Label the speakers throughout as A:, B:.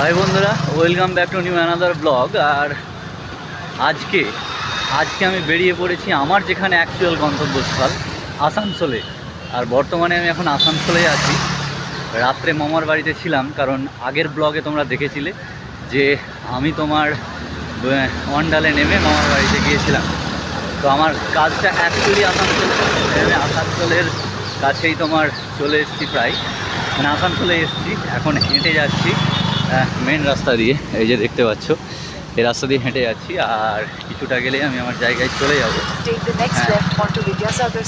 A: High বন্ধুরা welcome back to new another blog আর আজকে আজকে আমি বেরিয়ে পড়েছি আমার যেখানে অ্যাকচুয়াল গন্তব্যস্থল, আসানসোলে। আর বর্তমানে আমি এখন আসানসোলে আছি। রাত্রে মামার বাড়িতে ছিলাম, কারণ আগের ব্লগে তোমরা দেখেছিলে যে আমি তোমার অন্ডালে নেমে মামার বাড়িতে গিয়েছিলাম। তো আমার কাজটা অ্যাকচুয়ালি আসানসোলে আমি আসানসোলের কাছেই তোমার চলে এসেছি প্রায়। মানে আসানসোলে এসেছি, এখন হেঁটে যাচ্ছি। মেন রাস্তা দিয়ে এই যে দেখতে পাচ্ছ এই রাস্তা দিয়ে হেঁটে যাচ্ছি আর কিছুটা গেলে আমি আমার জায়গায় চলে যাব।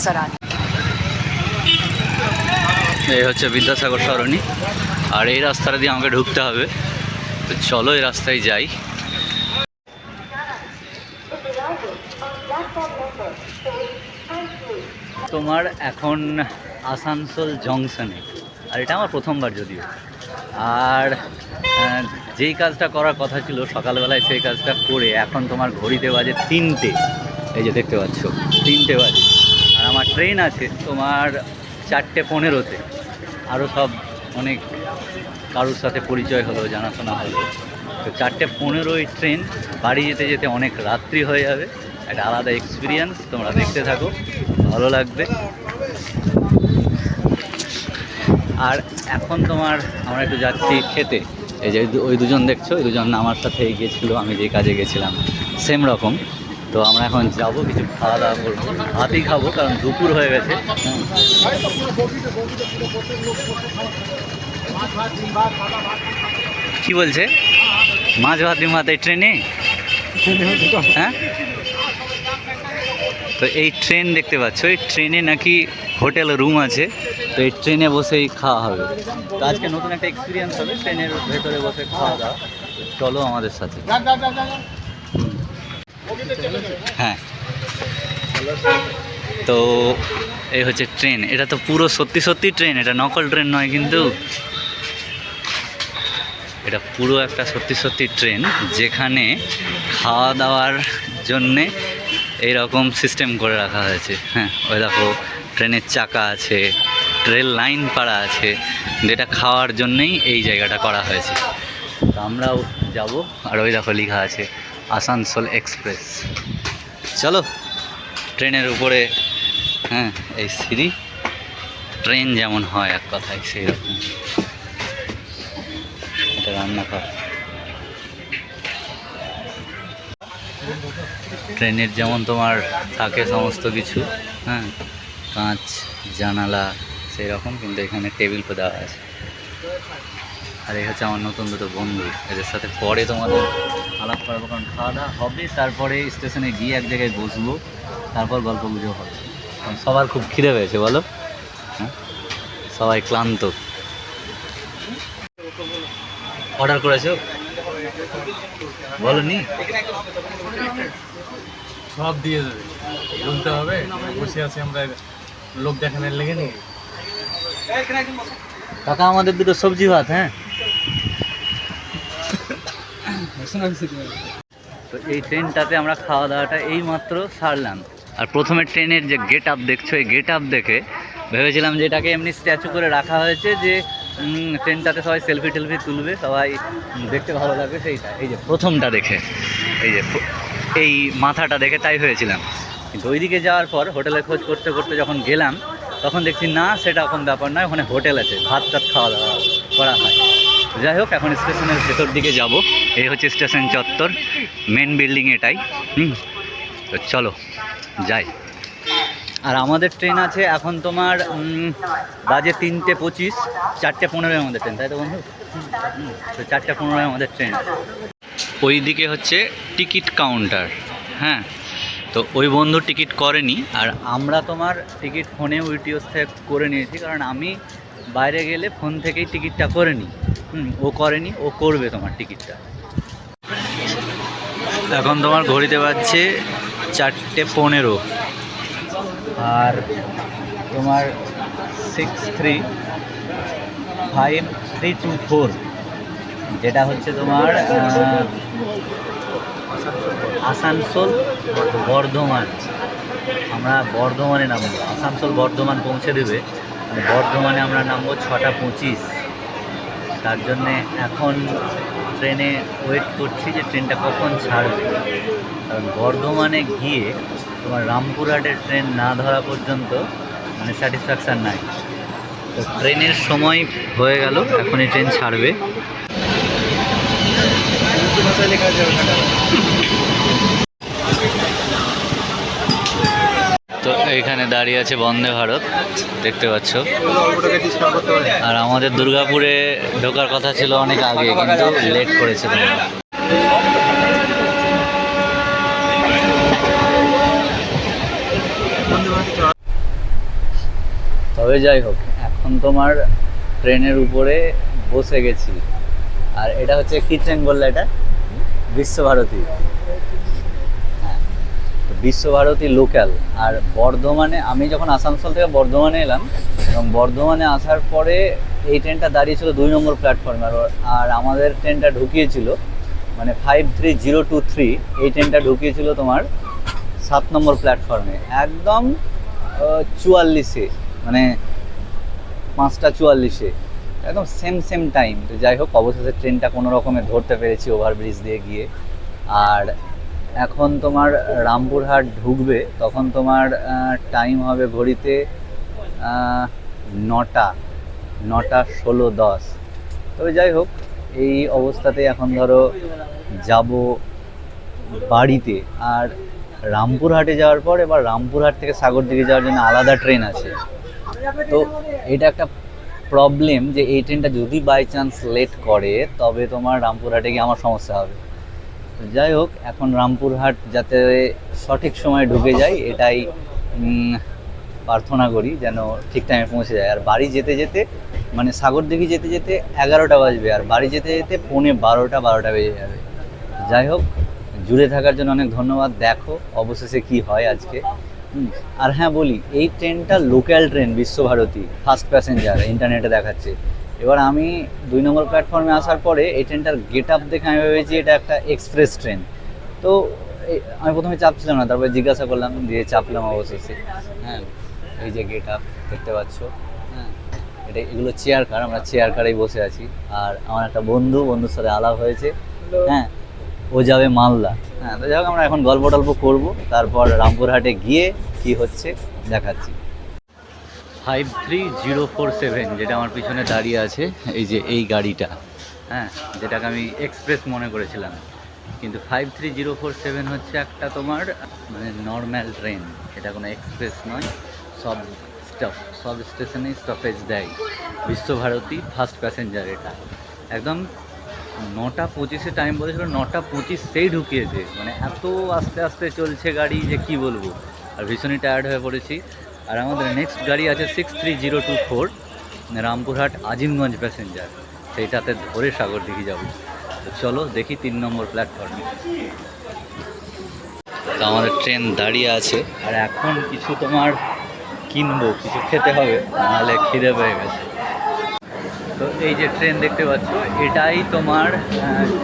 B: Sarani.
A: এই হচ্ছে বিদ্যাসাগর সরণি আর এই রাস্তাটা দিয়ে আমাকে ঢুকতে হবে। তো চলো এই রাস্তায় যাই। তোমার এখন আসানসোল জংশনে আর এটা আমার প্রথমবার যদিও। আর যেই কাজটা করার কথা ছিল সকালবেলায় সেই কাজটা করে এখন তোমার ঘড়িতে বাজে তিনটে। এই যে দেখতে পাচ্ছ, তিনটে বাজে। আর আমার ট্রেন আছে তোমার চারটে পনেরোতে। আরও সব অনেক কারোর সাথে পরিচয় হলো, জানাশোনা হলো। তো চারটে পনেরোই ট্রেন বাড়ি যেতে যেতে অনেক রাত্রি হয়ে যাবে। একটা আলাদা এক্সপিরিয়েন্স তোমরা দেখতে থাকো, ভালো লাগবে। আর এখন তোমার আমরা একটু যাচ্ছি খেতে। এই যে ওই দুজন দেখছ ওই দুজন আমার সাথে গিয়েছিল, আমি যে কাজে গেছিলাম সেম রকম। তো আমরা এখন যাব, কিছু খাওয়া দাওয়া করব। ভাতই খাব, কারণ দুপুর হয়ে গেছে। কি বলছে? মাছ ভাত, ডিম ভাত, এই ট্রেনে? হ্যাঁ? তো এই ট্রেন দেখতে পাচ্ছ, এই ট্রেনে নাকি হোটেল রুম আছে, তো এই ট্রেনে বসেই খাওয়া হবে। তো আজকে নতুন একটা এক্সপিরিয়েন্স হবে ট্রেনের ভেতরে বসে খাওয়া দাওয়া। চলো আমাদের সাথে। হ্যাঁ। তো এই হচ্ছে ট্রেন এটা তো পুরো সত্যি সত্যি ট্রেন এটা নকল ট্রেন নয় কিন্তু। এটা পুরো একটা সত্যি সত্যি ট্রেন যেখানে খাওয়া দাওয়ার জন্যে এইরকম সিস্টেম করে রাখা হয়েছে। হ্যাঁ ওই দেখো ট্রেনের চাকা আছে রেল লাইন পাড়া আছে, যেটা খাওয়ার জন্যেই এই জায়গাটা করা হয়েছে। তো আমরাও যাব, আর ওই দেখো লেখা আছে, আসানসোল এক্সপ্রেস চলো ট্রেনের উপরে হ্যাঁ এই সিঁড়ি ট্রেন যেমন হয় এক কথায় সেই রকম এটা রান্নাঘর। ট্রেনের যেমন তোমার থাকে সমস্ত কিছু হ্যাঁ কাঁচ, জানালা সেই রকম কিন্তু এখানে টেবিল দেওয়া আছে। আর এই হচ্ছে আমার নতুন দুটো বন্ধু, এদের সাথে পরে তোমাদের আলাপ করাবো, কারণ খাওয়া দাওয়া হবে, তারপরে স্টেশনে গিয়ে এক জায়গায় বসবো, তারপর গল্প গুজব হবে। কারণ সবার খুব খিদে পেয়েছে, বলো? হ্যাঁ সবাই ক্লান্ত। অর্ডার করেছ? বলনি
C: সব দিয়ে দেবে বলতে হবে। বসে আছি আমরা। লোক দেখানোর লেগে নেই।
A: কাকা আমাদের দুটো সবজি ভাত হ্যাঁ? তো এই ট্রেনটাতে আমরা খাওয়া দাওয়াটা এই মাত্র সারলাম। আর প্রথমে ট্রেনের যে গেট আপ দেখছ এই গেট আপ দেখে ভেবেছিলাম যে এটাকে এমনি স্ট্যাচু করে রাখা হয়েছে যে ট্রেনটাতে সবাই সেলফি টেলফি তুলবে সবাই দেখতে ভালো লাগবে সেইটা এই যে প্রথমটা দেখে। এই যে এই মাথাটা দেখে তাই হয়েছিলাম। কিন্তু ওইদিকে যাওয়ার পর হোটেলে খোঁজ করতে করতে যখন গেলাম, তখন দেখছি, না, সেটা এখন ব্যাপার নয়, ওখানে হোটেল আছে, ভাত টাত খাওয়া দাওয়া করা হয়। যাই হোক, এখন স্টেশনের ভেতর দিকে যাব। এই হচ্ছে স্টেশন চত্বর মেন বিল্ডিং এটাই। হুম, তো চলো, যাই। আর আমাদের ট্রেন আছে এখন তোমার বাজে তিনটে পঁচিশ, চারটে পনেরোয় আমাদের ট্রেন, তাই তো বন্ধু? তো চারটে পনেরোয় আমাদের ট্রেন। ওই দিকে হচ্ছে টিকিট কাউন্টার হ্যাঁ? তো ওই বন্ধু টিকিট করেনি আর আমরা তোমার টিকিট ফোনে উইটিওস থেকে করে নিয়েছি কারণ আমি বাইরে গেলে ফোন থেকেই টিকিটটা করে নিই। হুম, ও করেনি, ও করবে তোমার টিকিটটা। এখন তোমার ঘড়িতে বাজছে চারটে পনেরো আর তোমার six three five three two four যেটা হচ্ছে তোমার আসানসোল বর্ধমান। আমরা বর্ধমানে নামবো। আসানসোল বর্ধমান পৌঁছে দেবে। বর্ধমানে আমরা নামবো ছটা পঁচিশ। তার জন্যে এখন ট্রেনে ওয়েট করছি যে ট্রেনটা কখন ছাড়বে। কারণ বর্ধমানে গিয়ে তোমার রামপুরহাটের ট্রেন না ধরা পর্যন্ত মানে স্যাটিসফ্যাকশান নাই। তো ট্রেনের সময় হয়ে গেল, এখনই ট্রেন ছাড়বে। তো এইখানে দাঁড়িয়ে আছে বন্দে ভারত, দেখতে পাচ্ছ। আর আমাদের দুর্গাপুরে ঢোকার কথা ছিল অনেক আগে, কিন্তু লেট করেছিল তবে যাই হোক, এখন তোমার ট্রেনের উপরে বসে গেছি। আর এটা হচ্ছে কিচেন বললে এটা। বিশ্বভারতী। বিশ্বভারতী লোকাল আর বর্ধমানে, আমি যখন আসানসোল থেকে বর্ধমানে এলাম, এবং বর্ধমানে আসার পরে এই ট্রেনটা দাঁড়িয়েছিল দুই নম্বর প্ল্যাটফর্মে আর আমাদের ট্রেনটা ঢুকিয়েছিল মানে five three zero two three এই ট্রেনটা ঢুকিয়েছিল তোমার সাত নম্বর প্ল্যাটফর্মে একদম চুয়াল্লিশে মানে পাঁচটা চুয়াল্লিশে। একদম সেম সেম টাইম তো যাই হোক, অবশেষে ট্রেনটা কোনো রকমে ধরতে পেরেছি ওভারব্রিজ দিয়ে গিয়ে। আর এখন তোমার রামপুরহাট ঢুকবে, তখন তোমার টাইম হবে ঘড়িতে নটা নটা ষোলো দশ। তবে যাই হোক, এই অবস্থাতে এখন ধরো যাব বাড়িতে। আর রামপুরহাটে যাওয়ার পর এবার রামপুরহাট থেকে সাগরদিঘি যাওয়ার জন্য আলাদা ট্রেন আছে। তো এটা একটা প্রবলেম যে এই ট্রেনটা যদি বাই চান্স লেট করে, তবে তোমার রামপুরহাটে গিয়ে আমার সমস্যা হবে। যাই হোক, এখন রামপুরহাট যাতে সঠিক সময়ে ঢুকে যায় এটাই প্রার্থনা করি যেন ঠিক টাইমে পৌঁছে যায়। আর বাড়ি যেতে যেতে মানে সাগরদিঘি যেতে যেতে এগারোটা বাজবে, আর বাড়ি যেতে যেতে পৌনে বারোটা বারোটা বেজে যাবে। যাই হোক, জুড়ে থাকার জন্য অনেক ধন্যবাদ। দেখো অবশেষে কি হয় আজকে। আর হ্যাঁ বলি এই ট্রেনটা local train Vishwabharati first passenger ইন্টারনেটে দেখাচ্ছে। এবার আমি দুই নম্বর প্ল্যাটফর্মে আসার পরে এই ট্রেনটার গেট আপ দেখে আমি ভেবেছি এটা একটা এক্সপ্রেস ট্রেন তো আমি প্রথমে চাপছিলাম না তারপরে জিজ্ঞাসা করলাম দিয়ে চাপলাম অবশেষে। হ্যাঁ এই যে গেট আপ দেখতে পাচ্ছ হ্যাঁ এটা এগুলো চেয়ার কার আমরা চেয়ার কারেই বসে আছি। আর আমার একটা বন্ধু বন্ধুর সাথে আলাপ হয়েছে। হ্যাঁ ও যাবে মালদা। হ্যাঁ তো যাই হোক আমরা এখন গল্প টল্প করব তারপর রামপুরহাটে গিয়ে কি হচ্ছে দেখাচ্ছি। Five three zero four seven যেটা আমার পিছনে দাঁড়িয়ে আছে এই যে এই গাড়িটা। হ্যাঁ যেটাকে আমি এক্সপ্রেস মনে করেছিলাম। কিন্তু five three zero four seven হচ্ছে একটা তোমার মানে নর্ম্যাল ট্রেন এটা কোনো এক্সপ্রেস নয়। সব স্টপ সব স্টেশনেই স্টপেজ দেয়। বিশ্বভারতী ফার্স্ট প্যাসেঞ্জার এটা। একদম নটা পঁচিশে টাইম বলেছিল, নটা পঁচিশ সেই ঢুকিয়েছে। মানে এত আস্তে আস্তে চলছে গাড়ি যে কি বলব? আর ভীষণই টায়ার্ড হয়ে পড়েছি। আর আমাদের নেক্সট গাড়ি আছে six three zero two four Rampurhat Azimganj passenger সেইটাতে ধরে সাগর দিঘি যাব। তো চলো দেখি তিন নম্বর প্ল্যাটফর্মে তো আমাদের ট্রেন দাঁড়িয়ে আছে। আর এখন কিছু তোমার কিনবো, কিছু খেতে হবে, নাহলে খিদে পেয়ে গেছে। এই যে ট্রেন দেখতে পাচ্ছ এটাই তোমার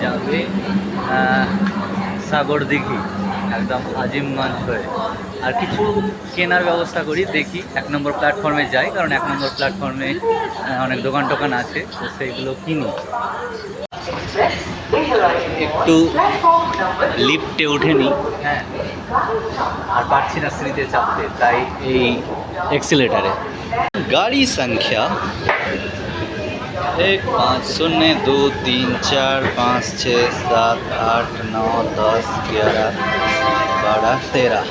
A: যাবে সাগর দিঘি একদম আজিমগঞ্জ হয়ে। আর কিছু কেনার ব্যবস্থা করি দেখি এক নম্বর প্ল্যাটফর্মে যাই কারণ এক নম্বর প্ল্যাটফর্মে অনেক দোকান টোকান আছে তো সেইগুলো কিনি। একটু লিফটে উঠে নিই হ্যাঁ। আর পারছি না স্মৃতিতে চাপতে তাই এই এক্সিলেটারে গাড়ি সংখ্যা एक पाँच शून्य दो तीन चार पाँच छः सात आठ नौ दस ग्यारह बारह तेरह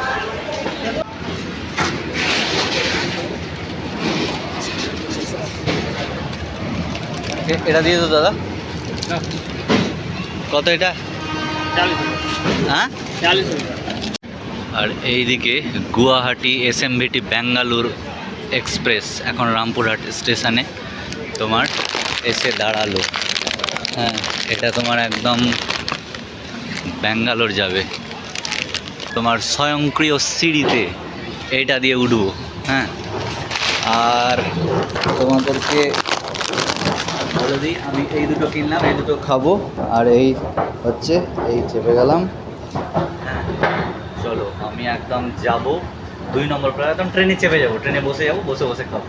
A: এ- এটা দিয়ে তো দাদা কত এটা হ্যাঁ আর এইদিকে গুয়াহাটি এসএমভিটি ব্যাঙ্গালোর এক্সপ্রেস এখন রামপুরহাট স্টেশনে তোমার এসে দাঁড়াল। হ্যাঁ এটা তোমার একদম ব্যাঙ্গালোর যাবে। তোমার স্বয়ংক্রিয় সিঁড়িতে এইটা দিয়ে উঠবো হ্যাঁ। আর তোমাদেরকে বলে দিই, আমি এই দুটো কিনলাম, এই দুটো খাব। আর এই হচ্ছে, এই চেপে গেলাম। হ্যাঁ চলো, আমি একদম যাব। দুই নম্বর প্রায়, একদম ট্রেনে চেপে যাব। ট্রেনে বসে যাব, বসে বসে খাব।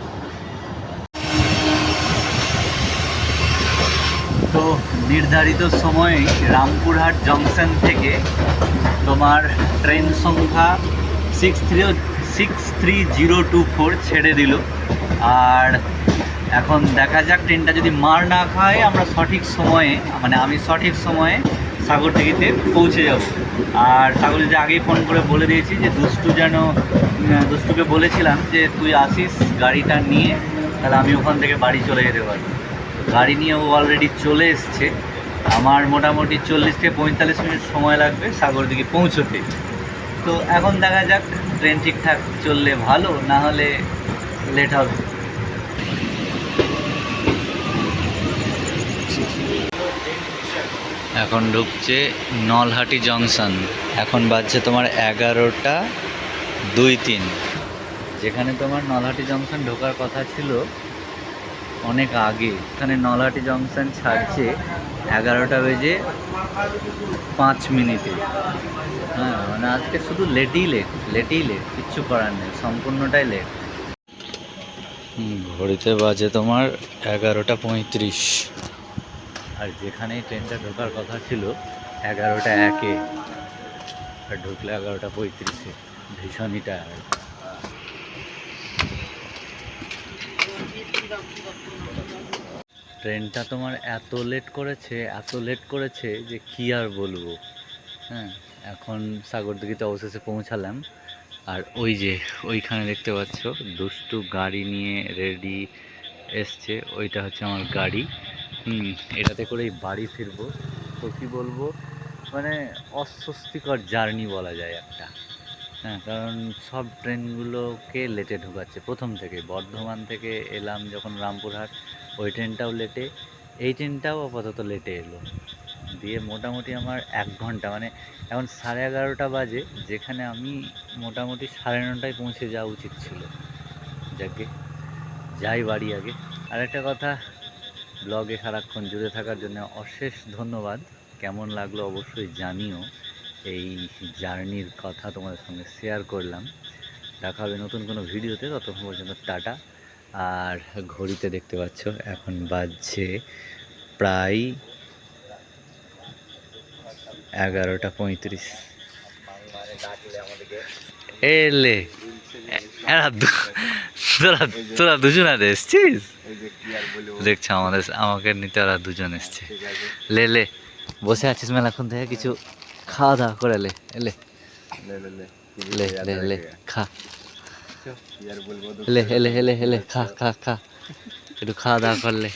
A: তো নির্ধারিত সময়ে রামপুরহাট জংশন থেকে তোমার ট্রেন সংখ্যা six three six three zero two four ছেড়ে দিল। আর এখন দেখা যাক ট্রেনটা যদি মার না খায়, আমরা সঠিক সময়ে মানে আমি সঠিক সময়ে সাগরদিঘিতে পৌঁছে যাব। আর সাগরদিঘিতে আগেই ফোন করে বলে দিয়েছি যে, দুষ্টু যেন দুষ্টুকে বলেছিলাম যে, তুই আসিস গাড়িটা নিয়ে, তাহলে আমি ওখান থেকে বাড়ি চলে যেতে পারব। গাড়ি নিয়ে ও অলরেডি চলে এসছে। আমার মোটামুটি চল্লিশ থেকে পঁয়তাল্লিশ মিনিট সময় লাগবে সাগরদিঘি পৌঁছতে। তো এখন দেখা যাক ট্রেন ঠিকঠাক চললে ভালো, না হলে লেট হবে। এখন ঢুকছে নলহাটি জংশন এখন বাজছে তোমার এগারোটা দুই তিন। যেখানে তোমার নলহাটি জংশন ঢোকার কথা ছিল অনেক আগে। এখানে নলহাটি জংশন ছাড়ছে এগারোটা বেজে পাঁচ মিনিটে। হ্যাঁ মানে আজকে শুধু লেটই লেট লেটই লেট কিচ্ছু করার নেই সম্পূর্ণটাই লেট ঘড়িতে বাজে তোমার এগারোটা পঁয়ত্রিশ। আর যেখানেই ট্রেনটা ঢোকার কথা ছিল এগারোটা একে। আর ঢুকলে এগারোটা পঁয়ত্রিশে। ভীষণই টায়ার্ড ট্রেনটা তোমার এত লেট করেছে, এত লেট করেছে যে কি আর বলব? হ্যাঁ এখন সাগরদিঘিতে অবশেষে পৌঁছালাম। আর ওই যে, ওইখানে দেখতে পাচ্ছ, দুষ্টু গাড়ি নিয়ে রেডি এসছে। ওইটা হচ্ছে আমার গাড়ি। হুম, এটাতে করেই বাড়ি ফিরবো। তো কী বলব? মানে অস্বস্তিকর জার্নি বলা যায় একটা। হ্যাঁ কারণ সব ট্রেনগুলোকে লেটে ঢোকাচ্ছে। প্রথম থেকে, বর্ধমান থেকে এলাম যখন রামপুরহাট, ওই ট্রেনটাও লেটে এই ট্রেনটাও আপাতত লেটে এলো। দিয়ে মোটামুটি আমার এক ঘণ্টা মানে এখন সাড়ে এগারোটা বাজে, যেখানে আমি মোটামুটি সাড়ে নটায় পৌঁছে যাওয়া উচিত ছিল। যাকে, যাই বাড়ি আগে। আর একটা কথা ব্লগে সারাক্ষণ জুড়ে থাকার জন্য অশেষ ধন্যবাদ। কেমন লাগল অবশ্যই জানিও। এই জার্নির কথা তোমাদের সঙ্গে শেয়ার করলাম। দেখা হবে নতুন কোনো ভিডিওতে, ততক্ষণ পর্যন্ত টাটা। আর ঘড়িতে দেখতে পাচ্ছ, এখন বাজছে প্রায় এগারোটা পঁয়ত্রিশ। এলে তোরা তোরা দুজনাতে এসছিস? দেখছ আমাদের, আমাকে নিতে ওরা দুজন এসছে। লে লে, বসে আছিস মেলাক্ষণ থেকে কিছু খাওয়া দাওয়া করে লে এলে লে লে লে। খা। এলে এলে এলে এলে খা খা খা। একটু খাওয়া দাওয়া করলে